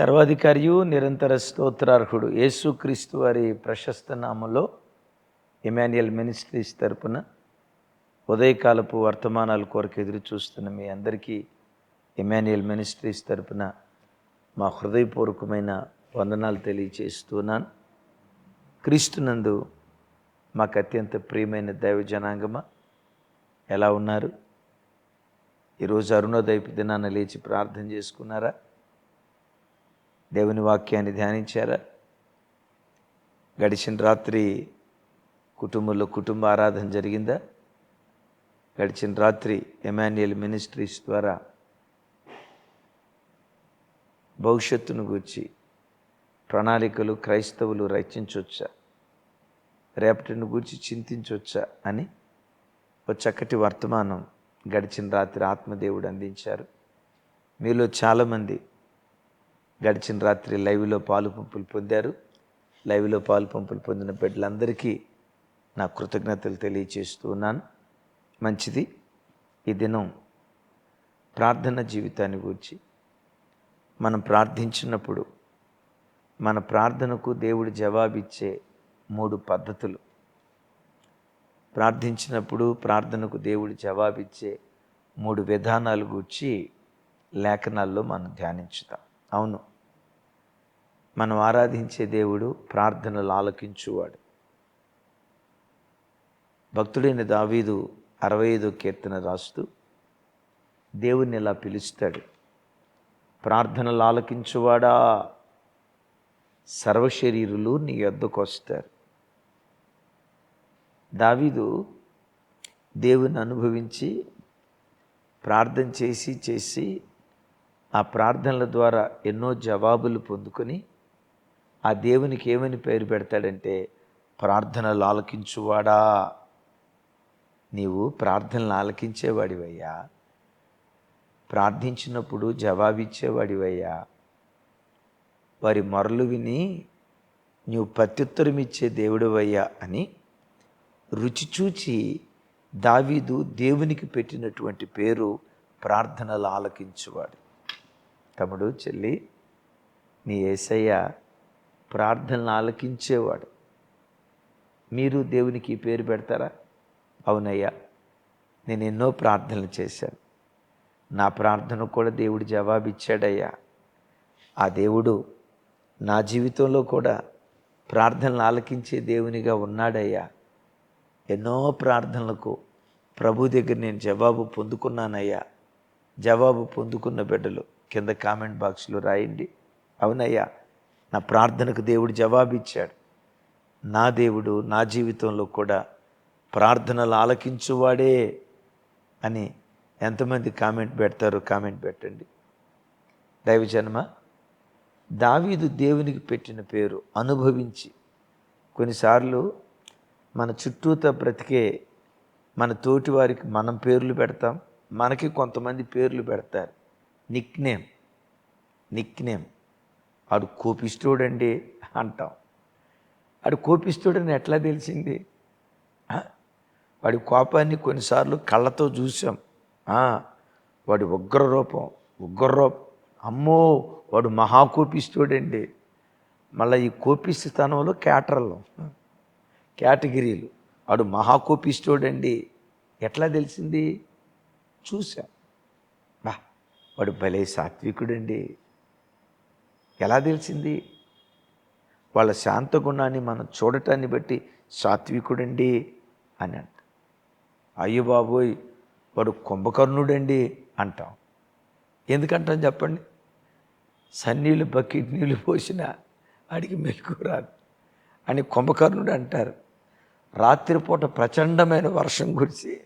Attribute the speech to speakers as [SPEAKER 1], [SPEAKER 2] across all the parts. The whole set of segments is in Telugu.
[SPEAKER 1] సర్వాధికారియు నిరంతర స్తోత్రార్హుడు యేసుక్రీస్తు వారి ప్రశస్త నామంలో ఇమాన్యుయల్ మినిస్ట్రీస్ తరపున ఉదయకాలపు వర్తమానాల కొరకు ఎదురు చూస్తున్న మీ అందరికీ ఇమాన్యుయల్ మినిస్ట్రీస్ తరపున మా హృదయపూర్వకమైన వందనాలు తెలియచేస్తున్నాను. క్రీస్తునందు మాకు అత్యంత ప్రియమైన దైవ జనాంగమా? ఎలా ఉన్నారు? ఈరోజు అరుణోదయపు దినాన్ని లేచి ప్రార్థన చేసుకున్నారా? దేవుని వాక్యాన్ని ధ్యానించారా? గడిచిన రాత్రి కుటుంబంలో కుటుంబ ఆరాధన జరిగిందా? గడిచిన రాత్రి ఎమాన్యుయల్ మినిస్ట్రీస్ ద్వారా భవిష్యత్తును గూర్చి ప్రణాళికలు క్రైస్తవులు రచించవచ్చా రేపటిని గూర్చి చింతించవచ్చా అని ఒక చక్కటి వర్తమానం గడిచిన రాత్రి ఆత్మదేవుడు అందించారు. మీలో చాలామంది గడిచిన రాత్రి లైవ్లో పాలు పంపులు పొందారు. లైవ్లో పాలు పంపులు పొందిన బిడ్డలందరికీ నా కృతజ్ఞతలు తెలియచేస్తూ ఉన్నాను. మంచిది. ఈ దినం ప్రార్థన జీవితాన్ని గురించి మనం ప్రార్థించినప్పుడు మన ప్రార్థనకు దేవుడు జవాబిచ్చే మూడు పద్ధతులు. ప్రార్థించినప్పుడు ప్రార్థనకు దేవుడు జవాబిచ్చే మూడు విధానాలు గురించి లేఖనాల్లో మనం ధ్యానించుతాం. అవును. మనం ఆరాధించే దేవుడు ప్రార్థనలు ఆలకించువాడు. భక్తుడైన దావీదు అరవై ఐదో కీర్తన రాస్తూ దేవుణ్ణి ఇలా పిలుస్తాడు? ప్రార్థనలు ఆలకించువాడా? సర్వశరీరులు నీ యొద్దకు వస్తారు. దావీదు దేవుని అనుభవించి ప్రార్థన చేసి చేసి ఆ ప్రార్థనల ద్వారా ఎన్నో జవాబులు పొందుకొని ఆ దేవునికి ఏమని పేరు పెడతాడంటే ప్రార్థనలు ఆలకించువాడా? నీవు ప్రార్థనలు ఆలకించేవాడివయ్యా. ప్రార్థించినప్పుడు జవాబిచ్చేవాడివయ్యా. వారి మొరలు విని నీవు ప్రత్యుత్తరం ఇచ్చే దేవుడివయ్యా అని రుచి చూచి దావీదు దేవునికి పెట్టినటువంటి పేరు ప్రార్థనలు ఆలకించువాడు. తమ్ముడు చెల్లి నీ ఏసయ్య ప్రార్థనలు ఆలకించేవాడు. మీరు దేవునికి పేరు పెడతారా? అవునయ్యా నేను ఎన్నో ప్రార్థనలు చేశాను. నా ప్రార్థన కూడా దేవుడు జవాబిచ్చాడయ్యా. ఆ దేవుడు నా జీవితంలో కూడా ప్రార్థనలు ఆలకించే దేవునిగా ఉన్నాడయ్యా. ఎన్నో ప్రార్థనలకు ప్రభు దగ్గర నేను జవాబు పొందుకున్నానయ్యా. జవాబు పొందుకున్న బిడ్డలు కింద కామెంట్ బాక్స్లో రాయండి. అవునయ్యా నా ప్రార్థనకు దేవుడు జవాబిచ్చాడు. నా దేవుడు నా జీవితంలో కూడా ప్రార్థనలు ఆలకించువాడే అని ఎంతమంది కామెంట్ పెడతారో కామెంట్ పెట్టండి. దైవజన్మ దావీదు దేవునికి పెట్టిన పేరు అనుభవించి కొన్నిసార్లు మన చుట్టూతో బ్రతికే మన తోటి వారికి మనం పేర్లు పెడతాం మనకి కొంతమంది పేర్లు పెడతారు. Nick name nick name. ఆడు కోపిస్తోడండి అంటాం. ఆడు కోపిస్తోడని ఎట్లా తెలిసింది? వాడి కోపాన్ని కొన్నిసార్లు కళ్ళతో చూసాం. వాడి ఉగ్ర రూపం ఉగ్ర రూపం అమ్మో! వాడు మహాకోపిస్తోడండి మళ్ళీ ఈ కోపిస్తనంలో క్యాటర్లు కేటగిరీలు. వాడు మహాకోపిస్తోడండి ఎట్లా తెలిసింది? చూసాం. బా! వాడు భలే సాత్వికుడండి. ఎలా తెలిసింది? వాళ్ళ శాంత గుణాన్ని మనం చూడటాన్ని బట్టి సాత్వికుడండి అని అంట. అయ్యో బాబోయ్ వాడు కుంభకర్ణుడండి అంటాం. ఎందుకంటాం చెప్పండి? సన్నీళ్ళు బకెట్ నీళ్ళు పోసినా అడిగి మెలకు రాదు అని కుంభకర్ణుడు అంటారు. రాత్రిపూట ప్రచండమైన వర్షం కురిసి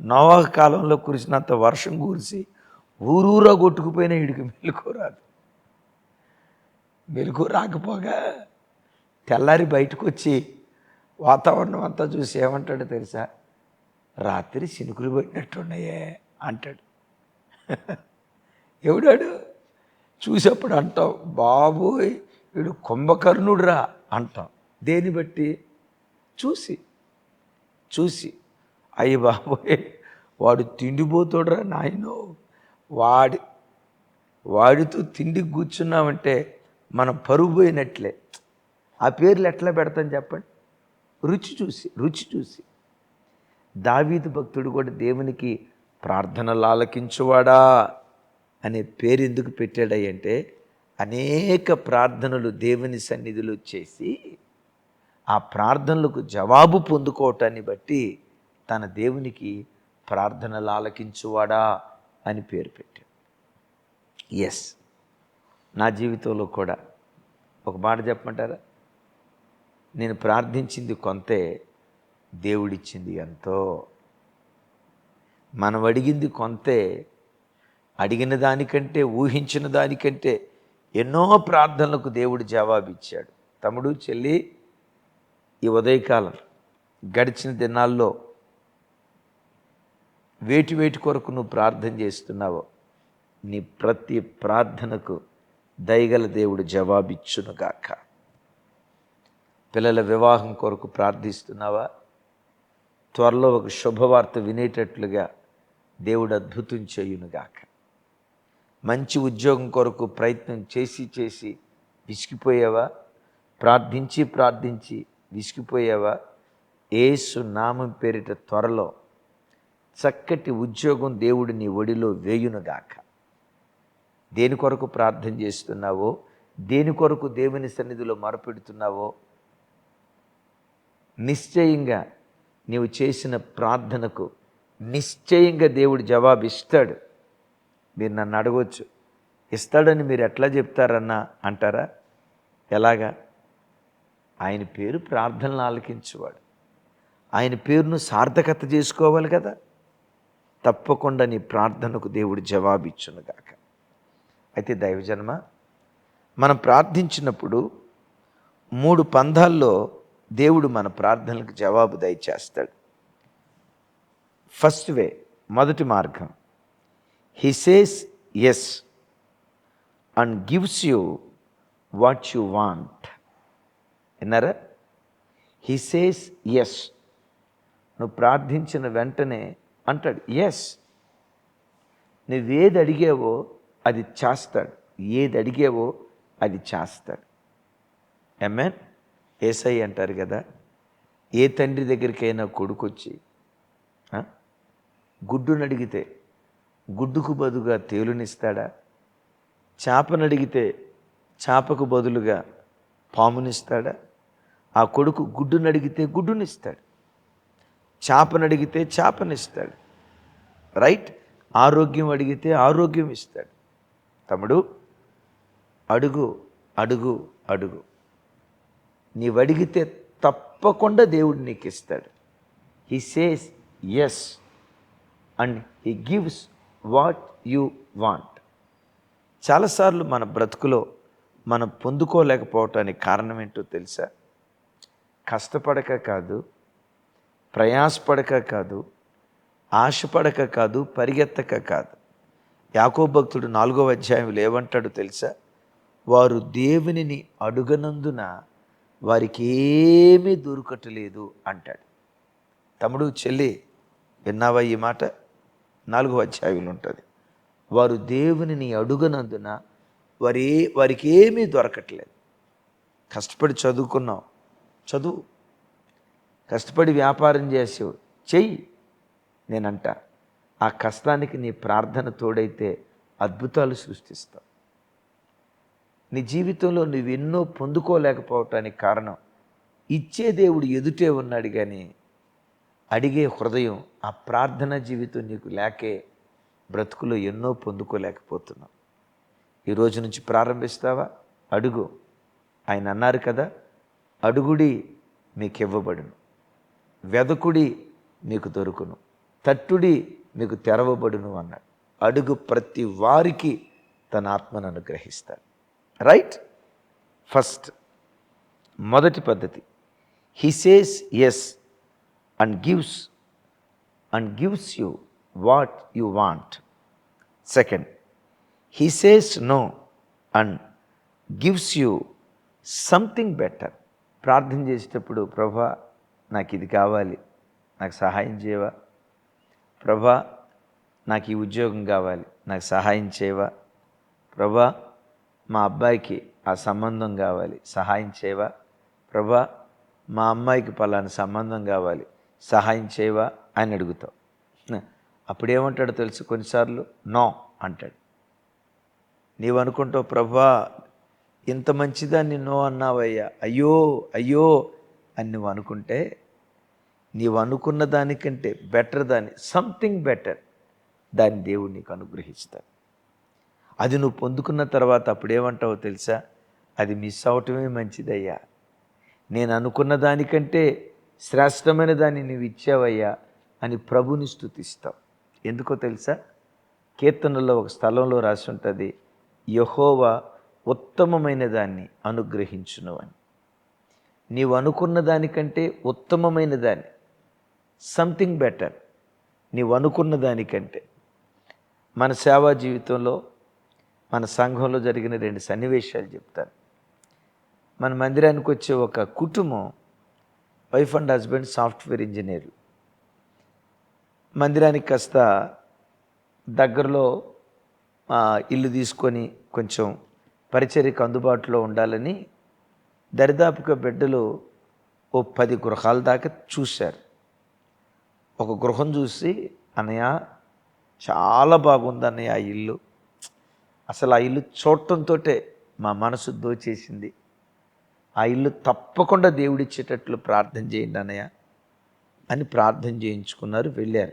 [SPEAKER 1] నోవా కాలంలో కురిసినంత వర్షం కురిసి ఊరూరా కొట్టుకుపోయిన ఇడికి మెలకు వెలుగు రాకపోగా తెల్లారి బయటకు వచ్చి వాతావరణం అంతా చూసి ఏమంటాడు తెలుసా? రాత్రి చినుకులు పడినట్టున్నాయే అంటాడు. ఎవడాడు? చూసేప్పుడు అంటాం బాబోయ్ వీడు కుంభకర్ణుడురా అంటాం. దేని బట్టి? చూసి. చూసి. అయ్యి బాబోయ్ వాడు తిండిపోతాడురా నాయనో. వాడి వాడితో తిండికి కూర్చున్నామంటే మనం పరుగు పోయినట్లే ఆ పేర్లు ఎట్లా పెడతాం చెప్పండి? రుచి చూసి రుచి చూసి. దావీదు భక్తుడు కూడా దేవునికి ప్రార్థనలు ఆలకించువాడా అనే పేరు ఎందుకు పెట్టాడంటే అనేక ప్రార్థనలు దేవుని సన్నిధిలో చేసి ఆ ప్రార్థనలకు జవాబు పొందుకోవటాన్ని బట్టి తన దేవునికి ప్రార్థనలు ఆలకించువాడా అని పేరు పెట్టాడు. ఎస్ నా జీవితంలో కూడా. ఒక మాట చెప్పమంటారా? నేను ప్రార్థించింది కొంతే దేవుడిచ్చింది ఎంతో. మనం అడిగింది కొంతే అడిగిన దానికంటే ఊహించిన దానికంటే ఎన్నో ప్రార్థనలకు దేవుడు జవాబిచ్చాడు. తమ్ముడు చెల్లి ఈ ఉదయకాలం గడిచిన దినాల్లో వేటి వేటి కొరకు నువ్వు ప్రార్థన చేస్తున్నావో నీ ప్రతి ప్రార్థనకు దయగల దేవుడు జవాబిచ్చునుగాక. పిల్లల వివాహం కొరకు ప్రార్థిస్తున్నావా? త్వరలో ఒక శుభవార్త వినేటట్లుగా దేవుడు అద్భుతం చేయునుగాక. మంచి ఉద్యోగం కొరకు ప్రయత్నం చేసి చేసి విసిగిపోయావా? ప్రార్థించి ప్రార్థించి విసిగిపోయావా? ఏసు నామం పేరిట త్వరలో చక్కటి ఉద్యోగం దేవుడిని ఒడిలో వేయునుగాక. దేని కొరకు ప్రార్థన చేస్తున్నావో దేని కొరకు దేవుని సన్నిధిలో మొరపెడుతున్నావో నిశ్చయంగా నీవు చేసిన ప్రార్థనకు నిశ్చయంగా దేవుడు జవాబు ఇస్తాడు. మీరు నన్ను అడగవచ్చు ఇస్తాడని మీరు ఎట్లా చెప్తారన్నా అంటారా? ఎలాగా? ఆయన పేరు ప్రార్థనలు ఆలకించేవాడు. ఆయన పేరును సార్థకత చేసుకోవాలి కదా? తప్పకుండా నీ ప్రార్థనకు దేవుడు జవాబిచ్చునుగాక అయితే దైవజన్మ మనం ప్రార్థించినప్పుడు మూడు పంధాల్లో దేవుడు మన ప్రార్థనలకు జవాబు దయచేస్తాడు. ఫస్ట్ వే మొదటి మార్గం. He says yes and gives you what you want విన్నారా? హీ సేస్ ఎస్ నువ్వు ప్రార్థించిన వెంటనే అంటాడు ఎస్ నువ్వేది అడిగావో అది చేస్తాడు. ఏది అడిగావో అది చేస్తాడు. ఎమ్మెన్ ఏసై అంటారు కదా ఏ తండ్రి దగ్గరికైనా కొడుకొచ్చి గుడ్డును అడిగితే గుడ్డుకు బదులుగా తేలునిస్తాడా? చేపను అడిగితే చేపకు బదులుగా పామునిస్తాడా? ఆ కొడుకు గుడ్డును అడిగితే గుడ్డునిస్తాడు. చేపను అడిగితే చేపనిస్తాడు. రైట్ ఆరోగ్యం అడిగితే ఆరోగ్యం ఇస్తాడు. తమ్ముడు అడుగు అడుగు అడుగు. నీవు అడిగితే తప్పకుండా దేవుడు నీకు ఇస్తాడు he says yes and he gives what you want చాలాసార్లు మన బ్రతుకులో మనం పొందుకోలేకపోవటానికి కారణం ఏంటో తెలుసా? కష్టపడక కాదు ప్రయాసపడక కాదు ఆశపడక కాదు పరిగెత్తక కాదు. యాకో భక్తుడు నాలుగో అధ్యాయంలో ఏమంటాడు తెలుసా? వారు దేవునిని అడుగనందున వారికి ఏమీ దొరకటలేదు అంటాడు. తమ్ముడు చెల్లి విన్నావా ఈ మాట? నాలుగో అధ్యాయంలో ఉంటుంది. వారు దేవునిని అడుగనందున వారి వారికి ఏమీ దొరకట్లేదు. కష్టపడి చదువుకున్నావు చదువు. కష్టపడి వ్యాపారం చేసేవు చెయ్యి నేనంటా. ఆ కష్టానికి నీ ప్రార్థన తోడైతే అద్భుతాలు సృష్టిస్తావు. నీ జీవితంలో నువ్వు ఎన్నో పొందుకోలేకపోవటానికి కారణం ఇచ్చే దేవుడు ఎదుటే ఉన్నాడు కానీ అడిగే హృదయం ఆ ప్రార్థన జీవితం నీకు లేకే బ్రతుకులో ఎన్నో పొందుకోలేకపోతున్నావు. ఈ రోజు నుంచి ప్రారంభిస్తావా? అడుగు. ఆయన అన్నారు కదా అడుగుడి మీకు ఇవ్వబడును వెదకుడి మీకు దొరుకును. తట్టుడి మీకు తెరవబడును అన్నాడు. అడుగు ప్రతి వారికి తన ఆత్మను అనుగ్రహిస్తాడు. రైట్ ఫస్ట్ మొదటి పద్ధతి. He says yes and gives and gives you what you want second he says no and gives you something better ప్రార్థన చేసేటప్పుడు ప్రభా నాకు ఇది కావాలి. నాకు సహాయం చేయవా? ప్రభా నాకు ఈ ఉద్యోగం కావాలి నాకు సహాయం చేయవా? ప్రభా మా అబ్బాయికి ఆ సంబంధం కావాలి సహాయం చేయవా? ప్రభా మా అమ్మాయికి పలానా సంబంధం కావాలి సహాయం చేయవా? అని అడుగుతావు. అప్పుడు ఏమంటాడో తెలుసు కొన్నిసార్లు? నో అంటాడు. నీవు అనుకుంటావు ప్రభా ఇంత మంచిదాన్ని నో అన్నావయ్యా. అయ్యో అయ్యో అని నువ్వు అనుకుంటే నీవు అనుకున్న దానికంటే బెటర్ దాన్ని సంథింగ్ బెటర్ దాన్ని దేవుడు నీకు అనుగ్రహిస్తాడు. అది నువ్వు పొందుకున్న తర్వాత అప్పుడేమంటావో తెలుసా? అది మిస్ అవటమే మంచిదయ్యా. నేను అనుకున్న దానికంటే శ్రేష్టమైన దాన్ని నువ్వు ఇచ్చావయ్యా అని ప్రభుని స్థుతిస్తావు ఎందుకో తెలుసా? కీర్తనలో ఒక స్థలంలో రాసి ఉంటుంది యహోవా ఉత్తమమైన దాన్ని అనుగ్రహించును అని. నీవు అనుకున్న దానికంటే ఉత్తమమైన దాన్ని సంథింగ్ బెటర్ నీవు అనుకున్న దానికంటే. మన సేవా జీవితంలో మన సంఘంలో జరిగిన రెండు సన్నివేశాలు చెప్తాను. మన మందిరానికి వచ్చే ఒక కుటుంబం వైఫ్ అండ్ హస్బెండ్ సాఫ్ట్వేర్ ఇంజనీర్లు. మందిరానికి కాస్త దగ్గరలో ఇల్లు తీసుకొని కొంచెం పరిచర్యకు అందుబాటులో ఉండాలని దరిదాపుగా బిడ్డలు ఓ పది గృహాల దాకా చూశారు. ఒక గృహం చూసి అన్నయ్య చాలా బాగుంది అన్నయ్య ఆ ఇల్లు. అసలు ఆ ఇల్లు చూడటంతో మా మనసు దోచేసింది. ఆ ఇల్లు తప్పకుండా దేవుడిచ్చేటట్లు ప్రార్థన చేయండి అన్నయ్య అని ప్రార్థన చేయించుకున్నారు వెళ్ళారు.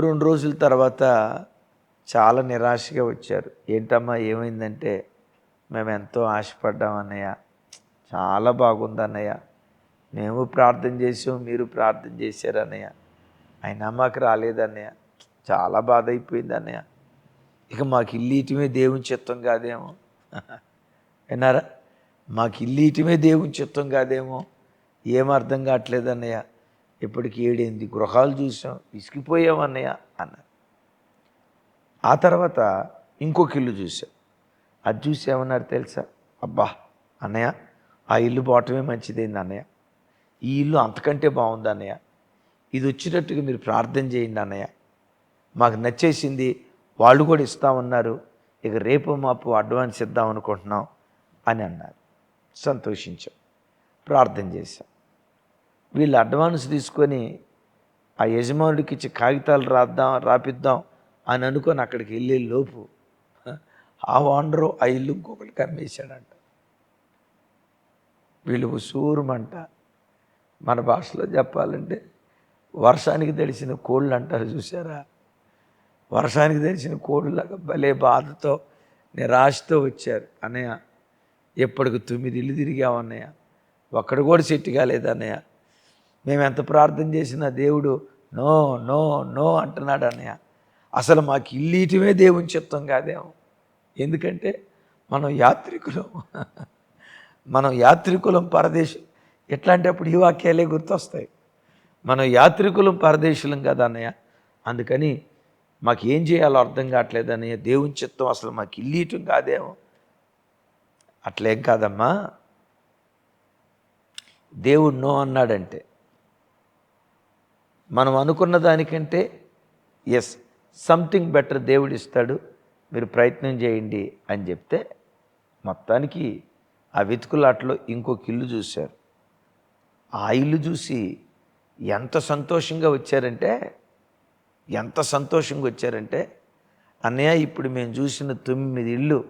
[SPEAKER 1] రెండు రోజుల తర్వాత చాలా నిరాశగా వచ్చారు. ఏంటమ్మా ఏమైందంటే మేము ఎంతో ఆశపడ్డాం అన్నయ్య. చాలా బాగుంది అన్నయ్య. మేము ప్రార్థన చేసాం మీరు ప్రార్థన చేశారు అన్నయ్య. అయినా మాకు రాలేదన్నయ్య చాలా బాధ అయిపోయింది అన్నయ్య. ఇక మాకు ఇల్లు దేవుని చిత్తం కాదేమో. విన్నారా? మాకు ఇల్లు దేవుని చిత్తం కాదేమో. ఏం అర్థం కావట్లేదు అన్నయ్య. ఇప్పటికి ఏడెనిమిది గృహాలు చూసాం విసిగిపోయాం అన్నయ్య అన్నారు. ఆ తర్వాత ఇంకొక ఇల్లు చూసాం. అది చూసి ఏమన్నారు తెలుసా? అబ్బా అన్నయ్య ఆ ఇల్లు పోవటమే మంచిదైంది అన్నయ్య. ఈ ఇల్లు అంతకంటే బాగుంది అన్నయ్య. ఇది వచ్చేటట్టుగా మీరు ప్రార్థన చేయండి అన్నయ్య. మాకు నచ్చేసింది వాళ్ళు కూడా ఇస్తామన్నారు. ఇక రేపు మాపు అడ్వాన్స్ ఇద్దాం అనుకుంటున్నాం అని అన్నారు. సంతోషించాం. ప్రార్థన చేశాం. వీళ్ళు అడ్వాన్స్ తీసుకొని ఆ యజమానుడికి ఇచ్చి కాగితాలు రాద్దాం రాపిద్దాం అని అనుకొని అక్కడికి వెళ్ళే లోపు ఆ వాండరు ఆ ఇల్లు ఇంకొకరికి అమ్మేశాడంట. వీళ్ళు సూరుమంట మన భాషలో చెప్పాలంటే వర్షానికి తెలిసిన కోళ్ళు అంటారు చూసారా వర్షానికి తెలిసిన కోళ్ళలాగా భలే బాధతో నిరాశతో వచ్చారు. అన్నయ్య ఎప్పటికి తొమ్మిది ఇల్లు తిరిగామన్నయ్య ఒక్కడు కూడా సెట్ కాలేదు అన్నయ్య. మేము ఎంత ప్రార్థన చేసినా దేవుడు నో నో నో అంటున్నాడు అన్నయ్య. అసలు మాకు ఇల్లు ఇటమే దేవుని చిత్తం కాదేమో. ఎందుకంటే మనం యాత్రికులం. మనం యాత్రికులం పరదేశం. ఎట్లాంటప్పుడు ఈ వాక్యాలే గుర్తొస్తాయి. మనం యాత్రికులం పరదేశులం కదా అన్నయ్య. అందుకని మాకు ఏం చేయాలో అర్థం కావట్లేదు అన్నయ్య. దేవుని చిత్తం అసలు మాకు ఇల్లీయటం కాదేమో. అట్లేం కాదమ్మా. దేవుడు నో అన్నాడంటే. మనం అనుకున్న దానికంటే ఎస్ సంథింగ్ బెటర్ దేవుడు ఇస్తాడు. మీరు ప్రయత్నం చేయండి అని చెప్తే మొత్తానికి ఆ వెతుకులాటలో ఇంకొక ఇల్లు చూశారు. ఆ ఇల్లు చూసి ఎంత సంతోషంగా వచ్చారంటే ఎంత సంతోషంగా వచ్చారంటే అన్నయ్య ఇప్పుడు మేము చూసిన తొమ్మిది ఇల్లు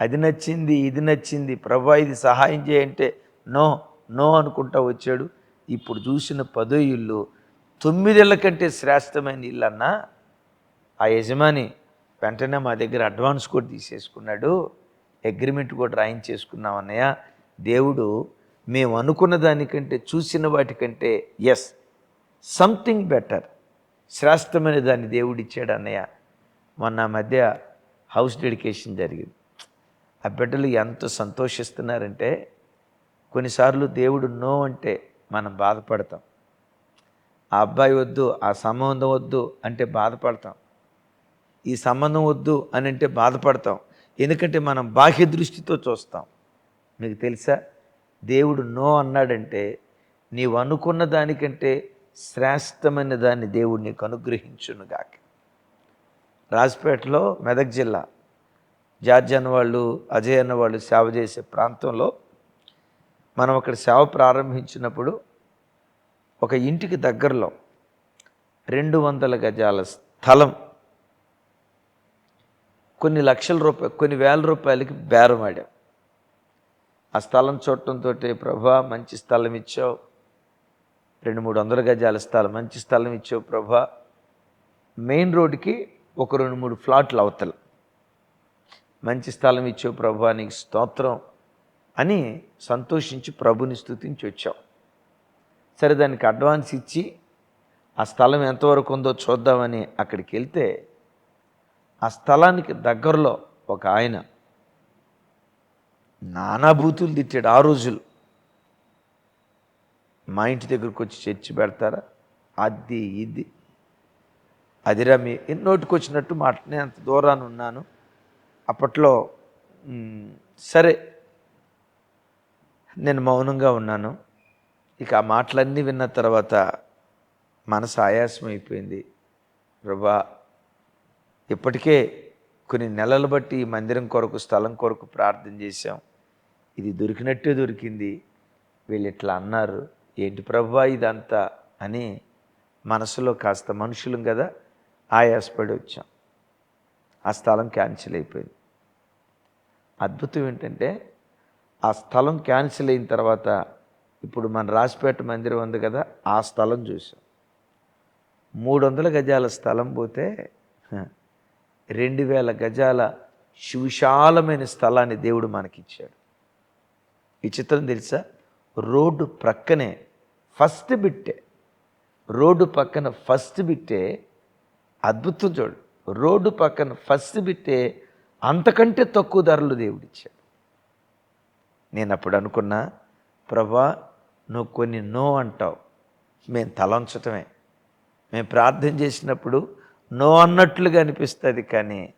[SPEAKER 1] అది నచ్చింది ఇది నచ్చింది ప్రభా ఇది సహాయం చేయంటే నో నో అనుకుంటా వచ్చాడు. ఇప్పుడు చూసిన పదో ఇల్లు తొమ్మిదేళ్ళ కంటే శ్రేష్టమైన ఇల్లు అన్నా ఆ యజమాని వెంటనే మా దగ్గర అడ్వాన్స్ కూడా తీసేసుకున్నాడు. అగ్రిమెంట్ కూడా రాయించేసుకున్నాం అన్నయ్య. దేవుడు మేము అనుకున్న దానికంటే చూసిన వాటికంటే ఎస్ సంథింగ్ బెటర్ శ్రేష్టమైన దాన్ని దేవుడిచ్చాడు అన్నయ్య. మొన్న మధ్య హౌస్ డెడికేషన్ జరిగింది. ఆ బిడ్డలు ఎంత సంతోషిస్తున్నారంటే కొన్నిసార్లు దేవుడు నో అంటే మనం బాధపడతాం. ఆ అబ్బాయి వద్దు ఆ సంబంధం వద్దు అంటే బాధపడతాం. ఈ సంబంధం వద్దు అని అంటే బాధపడతాం. ఎందుకంటే మనం బాహ్య దృష్టితో చూస్తాం. మీకు తెలుసా? దేవుడు నో అన్నాడంటే నీవు అనుకున్న దానికంటే శ్రేష్టమైన దాన్ని దేవుడు నీకు అనుగ్రహించునుగాక రాజపేటలో మెదక్ జిల్లా జార్జ్ అన్న వాళ్ళు అజయ్ అన్న వాళ్ళు సేవ చేసే ప్రాంతంలో మనం అక్కడ సేవ ప్రారంభించినప్పుడు ఒక ఇంటికి దగ్గరలో రెండు వందల గజాల స్థలం కొన్ని లక్షల రూపాయలు కొన్ని వేల రూపాయలకి బేరం ఆ స్థలం చూడటంతో ప్రభా మంచి స్థలం ఇచ్చావు. రెండు మూడు వందల గజాల స్థలం మంచి స్థలం ఇచ్చావు ప్రభా. మెయిన్ రోడ్డుకి ఒక రెండు మూడు ఫ్లాట్లు అవతల. మంచి స్థలం ఇచ్చావు ప్రభా నీకు స్తోత్రం అని సంతోషించి ప్రభుని స్థుతించి వచ్చాం. సరే దానికి అడ్వాన్స్ ఇచ్చి ఆ స్థలం ఎంతవరకు ఉందో చూద్దామని అక్కడికి వెళ్తే ఆ స్థలానికి దగ్గరలో ఒక ఆయన నానాభూతులు తిట్టాడు ఆ రోజులు. మా ఇంటి దగ్గరకు వచ్చి చర్చి పెడతారా? అది ఇది. అదిరా మీ నోటికి వచ్చినట్టు మా నేను అంత దూరాన్ని ఉన్నాను. అప్పట్లో సరే నేను మౌనంగా ఉన్నాను. ఇక ఆ మాటలన్నీ విన్న తర్వాత మనసు ఆయాసం అయిపోయింది ప్రభా ఇప్పటికే కొన్ని నెలలు బట్టి ఈ మందిరం కొరకు స్థలం కొరకు ప్రార్థన చేశాం. ఇది దొరికినట్టే దొరికింది. వీళ్ళు ఇట్లా అన్నారు. ఏంటి ప్రభా ఇదంతా అని మనసులో కాస్త మనుషులం కదా ఆయాసపడి వచ్చాం. ఆ స్థలం క్యాన్సిల్ అయిపోయింది. అద్భుతం ఏంటంటే ఆ స్థలం క్యాన్సిల్ అయిన తర్వాత ఇప్పుడు మన రాసిపేట మందిరం ఉంది కదా ఆ స్థలం చూసాం. మూడు వందల గజాల స్థలం పోతే రెండు వేల గజాల సువిశాలమైన స్థలాన్ని దేవుడు మనకిచ్చాడు. విచిత్రం తెలుసా? రోడ్డు ప్రక్కనే ఫస్ట్ బిట్టే రోడ్డు పక్కన ఫస్ట్ బిట్టే అద్భుతం చూడు. రోడ్డు పక్కన ఫస్ట్ బిట్టే అంతకంటే తక్కువ ధరలు దేవుడిచ్చాడు నేను అప్పుడు అనుకున్నా ప్రభా నువ్వు కొన్ని నో అంటావు. మేము తలంచటమే. మేము ప్రార్థన చేసినప్పుడు నో అన్నట్లుగా అనిపిస్తుంది కానీ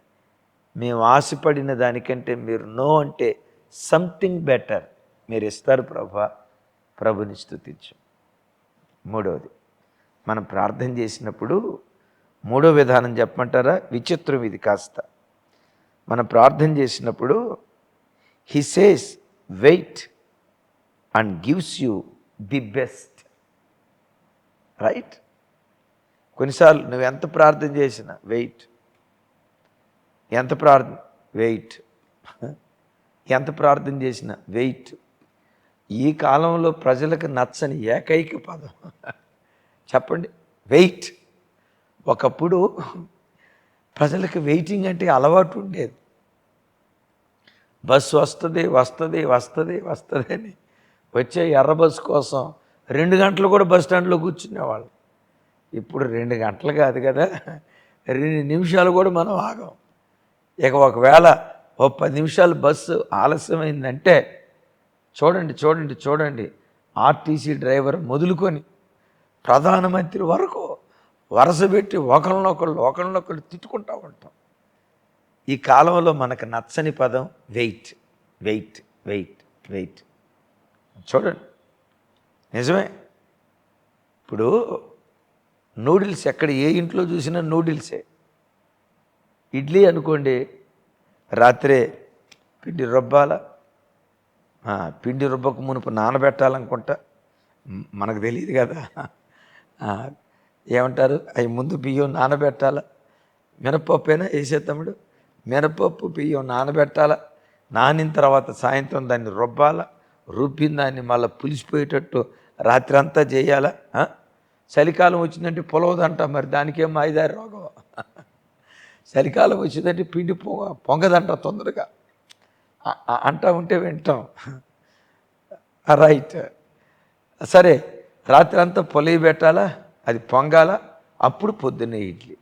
[SPEAKER 1] మేము ఆశపడిన దానికంటే మీరు నో అంటే సంథింగ్ బెటర్ మీరు ఇస్తారు ప్రభా ప్రభుని స్థుతించు మూడవది మనం ప్రార్థన చేసినప్పుడు మూడో విధానం చెప్పమంటారా? విచిత్రం ఇది కాస్త. మనం ప్రార్థన చేసినప్పుడు he says wait and gives you the best. Right? కొన్నిసార్లు నువ్వు ఎంత ప్రార్థన చేసినా వెయిట్. ఎంత ప్రార్థన వెయిట్. ఎంత ప్రార్థన చేసినా వెయిట్. ఈ కాలంలో ప్రజలకు నచ్చని ఏకైక పదం. చెప్పండి. వెయిట్. ఒకప్పుడు ప్రజలకు వెయిటింగ్ అంటే అలవాటు ఉండేది. బస్సు వస్తుంది వస్తుంది వస్తుంది వస్తుంది అని వచ్చే ఎర్ర బస్సు కోసం రెండు గంటలు కూడా బస్ స్టాండ్లో కూర్చునేవాళ్ళు. ఇప్పుడు రెండు గంటలు కాదు కదా. రెండు నిమిషాలు కూడా మనం ఆగం. ఇక ఒకవేళ ఓ పది నిమిషాలు బస్సు ఆలస్యమైందంటే చూడండి చూడండి చూడండి. ఆర్టీసీ డ్రైవర్ మొదలుకొని ప్రధానమంత్రి వరకు వరుస పెట్టి ఒకరినొకళ్ళు ఒకళ్ళనొకళ్ళు తిట్టుకుంటూ ఉంటాం. ఈ కాలంలో మనకు నచ్చని పదం వెయిట్ వెయిట్ వెయిట్ వెయిట్. చూడండి. నిజమే? ఇప్పుడు నూడిల్స్ ఎక్కడ ఏ ఇంట్లో చూసినా నూడిల్సే. ఇడ్లీ అనుకోండి రాత్రే పిండి రుబ్బాల? పిండి రుబ్బకు మునుపు నానబెట్టాలనుకుంటా మనకు తెలియదు కదా. ఏమంటారు? అవి ముందు బియ్యం నానబెట్టాల? అయినా వేసే తమ్ముడు మినపప్పు బియ్యం నానబెట్టాల? నానిన తర్వాత సాయంత్రం దాన్ని రుబ్బాల? రుబ్బిన దాన్ని మళ్ళీ పులిసిపోయేటట్టు రాత్రి అంతా చేయాలా చలికాలం వచ్చిందంటే పొలవదంట మరి దానికేం మాయదారి రోగం? చలికాలం వచ్చిందంటే పిండి పొంగ పొంగదంట తొందరగా. అంటా ఉంటే వింటాం. రైట్ సరే రాత్రి అంతా పొలవి పెట్టాలా? అది పొంగాల? అప్పుడు పొద్దున్నే ఇడ్లీ.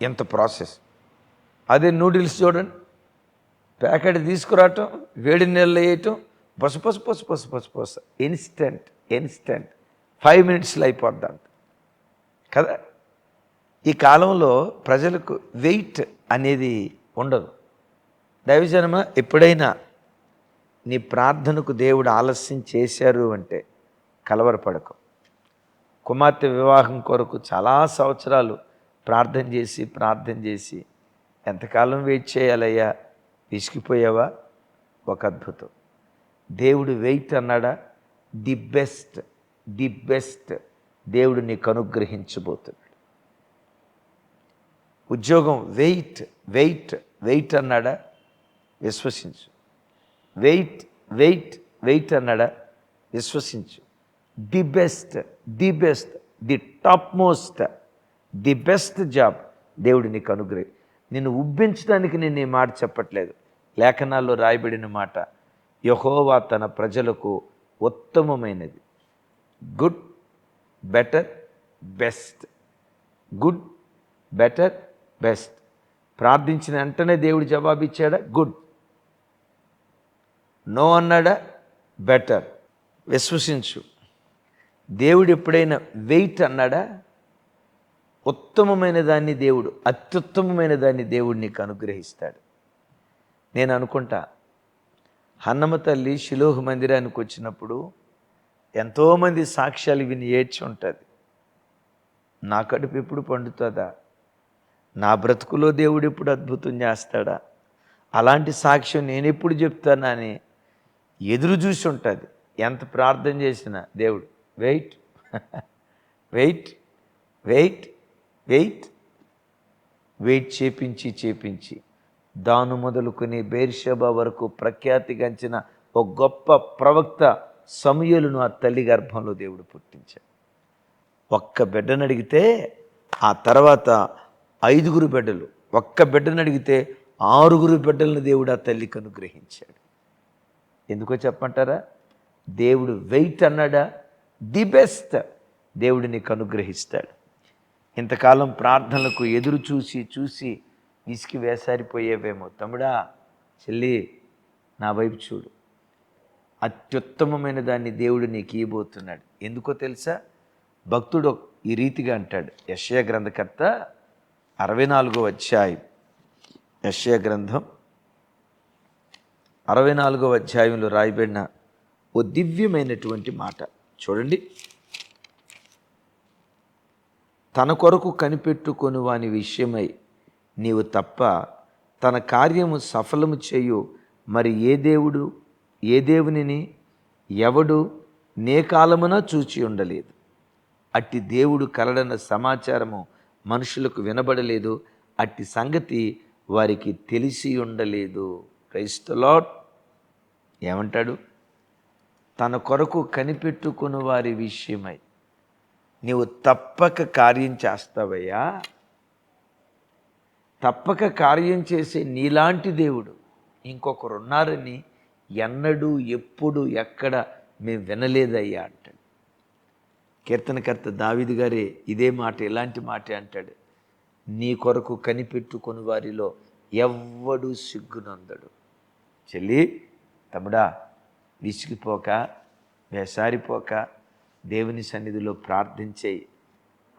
[SPEAKER 1] ఎంత ప్రాసెస్. అదే నూడిల్స్ చూడండి. ప్యాకెట్ తీసుకురావటం వేడి నీళ్ళు వేయటం బస పసు బస బస బస బస. ఇన్స్టెంట్ ఇన్స్టెంట్ ఫైవ్ మినిట్స్లో అయిపోద్దంట కదా? ఈ కాలంలో ప్రజలకు వెయిట్ అనేది ఉండదు. దైవజనమ? ఎప్పుడైనా నీ ప్రార్థనకు దేవుడు ఆలస్యం చేశారు అంటే కలవరపడకు. కుమార్తె వివాహం కొరకు చాలా సంవత్సరాలు ప్రార్థన చేసి ప్రార్థన చేసి ఎంతకాలం వెయిట్ చేయాలయ్యా? విసిగిపోయావా? ఒక అద్భుతం. దేవుడు వెయిట్ అన్నాడా? ది బెస్ట్ ది బెస్ట్ దేవుడు నీకు అనుగ్రహించబోతున్నాడు. ఉద్యోగం వెయిట్ వెయిట్ వెయిట్ అన్నాడా? విశ్వసించు. వెయిట్ వెయిట్ వెయిట్ అన్నాడా? విశ్వసించు. The best the best the top most the best job దేవుడు నీకు అనుగ్రహి నిన్ను ఉబ్బించడానికి నేను ఈ మాట చెప్పట్లేదు. లేఖనాల్లో రాయబడిన మాట యహోవా తన ప్రజలకు ఉత్తమమైనది. Good better best good better best ప్రార్థించిన వెంటనే దేవుడు జవాబిచ్చాడా? గుడ్ నో అన్నాడా? బెటర్. విశ్వసించు. దేవుడు ఎప్పుడైనా వెయిట్ అన్నాడా? ఉత్తమమైన దాన్ని దేవుడు అత్యుత్తమమైన దాన్ని దేవుడు నీకు అనుగ్రహిస్తాడు. నేను అనుకుంటా హన్నమ తల్లి శిలోహ మందిరానికి వచ్చినప్పుడు ఎంతోమంది సాక్ష్యాలు విని ఏడ్చి ఉంటుంది. నా కడుపు ఎప్పుడు పండుతుందా? నా బ్రతుకులో దేవుడు ఎప్పుడు అద్భుతం చేస్తాడా? అలాంటి సాక్ష్యం నేను ఎప్పుడు చెప్తానని ఎదురు చూసి ఉంటుంది. ఎంత ప్రార్థన చేసినా దేవుడు wait wait wait wait wait చేపించి చేపించి దాను మొదలుకుని బేర్షబా వరకు ప్రఖ్యాతిగాంచిన ఒక గొప్ప ప్రవక్త సమయలను ఆ తల్లి గర్భంలో దేవుడు పుట్టించాడు. ఒక్క బిడ్డను అడిగితే ఆ తర్వాత ఐదుగురు బిడ్డలు ఒక్క బిడ్డను అడిగితే ఆరుగురు బిడ్డలను దేవుడు ఆ తల్లికి అనుగ్రహించాడు. ఎందుకో చెప్పమంటారా? దేవుడు వెయిట్ అన్నాడా? The best. దేవుడు నీకు అనుగ్రహిస్తాడు. ఇంతకాలం ప్రార్థనలకు ఎదురు చూసి చూసి ఇసుకి వేసారిపోయేవేమో. తమ్ముడా చెల్లి నా వైపు చూడు. అత్యుత్తమమైన దాన్ని దేవుడు నీకు ఇవ్వబోతున్నాడు ఎందుకో తెలుసా? భక్తుడు ఈ రీతిగా అంటాడు. యశయ గ్రంథకర్త అరవై నాలుగో అధ్యాయం. యశయ గ్రంథం అరవై నాలుగవ అధ్యాయంలో రాయబడిన ఓ దివ్యమైనటువంటి మాట. చూడండి. తన కొరకు కనిపెట్టుకొని వాని విషయమై నీవు తప్ప తన కార్యము సఫలము చేయు మరి ఏ దేవుడు ఏ దేవునిని ఎవడు నే కాలమున చూచి ఉండలేదు. అట్టి దేవుడు కలడన్న సమాచారము మనుషులకు వినబడలేదు. అట్టి సంగతి వారికి తెలిసి ఉండలేదు. క్రైస్తలాట్ ఏమంటాడు? తన కొరకు కనిపెట్టుకుని వారి విషయమై. నీవు తప్పక కార్యం చేస్తావయ్యా. తప్పక కార్యం చేసే నీలాంటి దేవుడు ఇంకొకరు ఉన్నారని ఎన్నడూ ఎప్పుడు ఎక్కడ మేము వినలేదయ్యా అంటాడు. కీర్తనకర్త దావిది గారే ఇదే మాట ఇలాంటి మాట అంటాడు. నీ కొరకు కనిపెట్టుకుని వారిలో ఎవ్వడు సిగ్గునందడు. చెల్లి తమ్ముడా విసిగిపోక వేసారిపోక దేవుని సన్నిధిలో ప్రార్థించే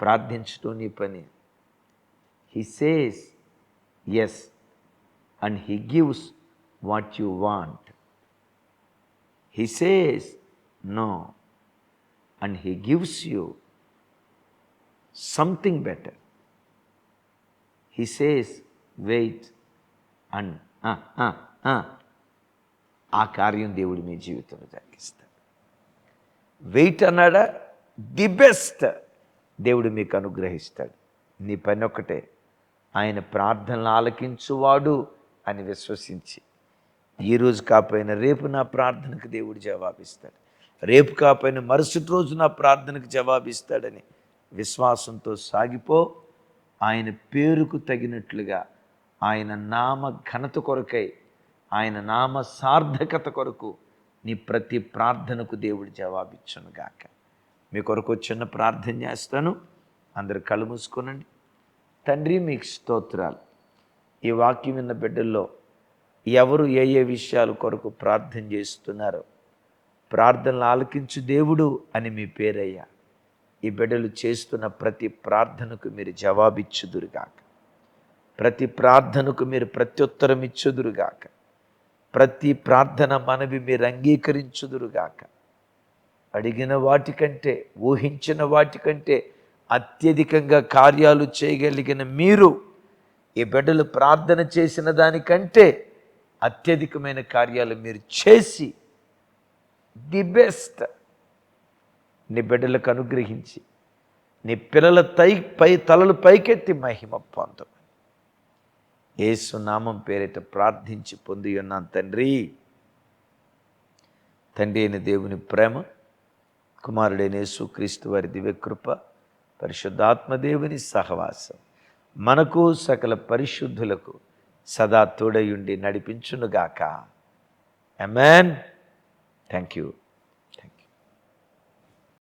[SPEAKER 1] ప్రార్థించటం నీ పని. He says yes and he gives what you want he says no and he gives you something better he says wait and ఆ కార్యం దేవుడు మీ జీవితంలో జరిగిస్తాడు. వెయిట్ అన్నాడా ది బెస్ట్ దేవుడు మీకు అనుగ్రహిస్తాడు. నీ పని ఒక్కటే ఆయన ప్రార్థనలు ఆలకించువాడు అని విశ్వసించి ఈరోజు కాపోయిన రేపు నా ప్రార్థనకు దేవుడు జవాబిస్తాడు. రేపు కాపోయిన మరుసటి రోజు నా ప్రార్థనకు జవాబిస్తాడని విశ్వాసంతో సాగిపో ఆయన పేరుకు తగినట్లుగా ఆయన నామ ఘనత కొరకై ఆయన నామ సార్థకత కొరకు నీ ప్రతి ప్రార్థనకు దేవుడు జవాబిచ్చును గాక. మీ కొరకు చిన్న ప్రార్థన చేస్తాను. అందరు కళ్ళు మూసుకోనండి. తండ్రి మీకు స్తోత్రాలు. ఈ వాక్యం విన్న బిడ్డల్లో ఎవరు ఏ ఏ విషయాల కొరకు ప్రార్థన చేస్తున్నారో ప్రార్థనలు ఆలకించు దేవుడు అని మీ పేరయ్యా. ఈ బిడ్డలు చేస్తున్న ప్రతి ప్రార్థనకు మీరు జవాబిచ్చుదురుగాక ప్రతి ప్రార్థనకు మీరు ప్రత్యుత్తరం ఇచ్చుదురుగాక ప్రతి ప్రార్థన మనవి మీరు అంగీకరించుదురుగాక. అడిగిన వాటికంటే ఊహించిన వాటికంటే అత్యధికంగా కార్యాలు చేయగలిగిన మీరు ఈ బిడ్డలు ప్రార్థన చేసిన దానికంటే అత్యధికమైన కార్యాలు మీరు చేసి ది బెస్ట్. నీ బిడ్డలకు అనుగ్రహించి నీ పిల్లల తై పై తలలు పైకెత్తి మహిమ పొందు. యేసు నామం పేరిట ప్రార్థించి పొంది ఉన్నాను తండ్రి. తండ్రి అయిన దేవుని ప్రేమ కుమారుడైన యేసు క్రీస్తు వారి దివ్యకృప పరిశుద్ధాత్మ దేవుని సహవాసం మనకు సకల పరిశుద్ధులకు సదా తోడయుండి నడిపించునుగాక. Amen thank you